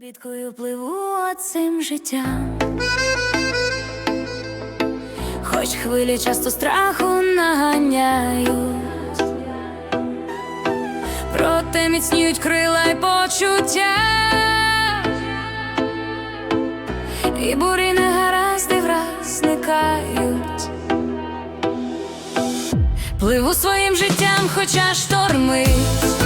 Лебідкою пливу цим життям, хоч хвилі часто страху наганяють, проте міцніють крила й почуття, і бурі негаразди враз зникають. Пливу своїм життям, хоча штормить.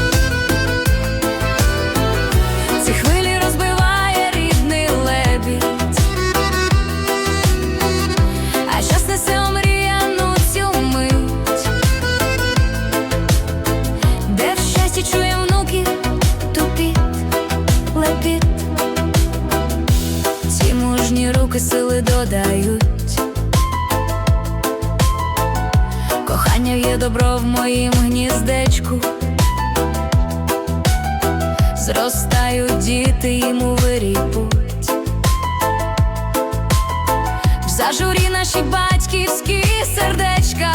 Сили додають. Кохання є добро в моїм гніздечку. Зростають діти йому виріпуть В зажурі наші батьківські сердечка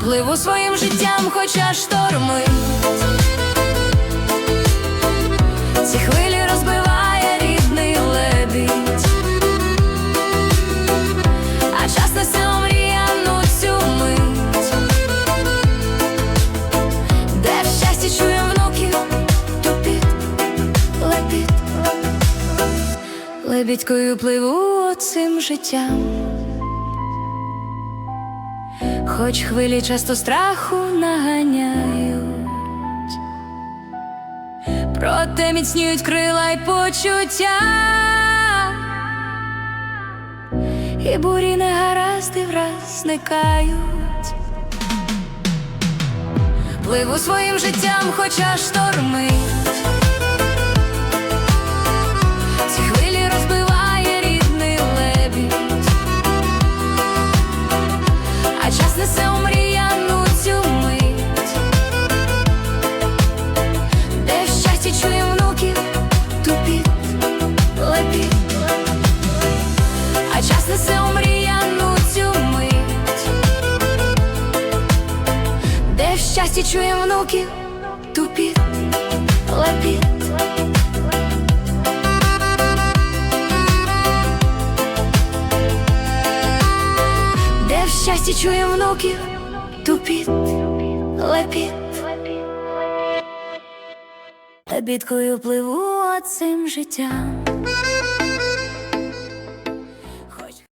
Пливу своїм життям, хоча штормить Лебідькою пливу цим життям, хоч хвилі часто страху наганяють, проте міцніють крила й почуття, і бурі негаразди враз зникають. Пливу своїм життям, хоча штормить де чує внуків тупіт, лепіт. Де в щасті чує внуків тупіт, лепіт. Лебідкою пливу цим життям.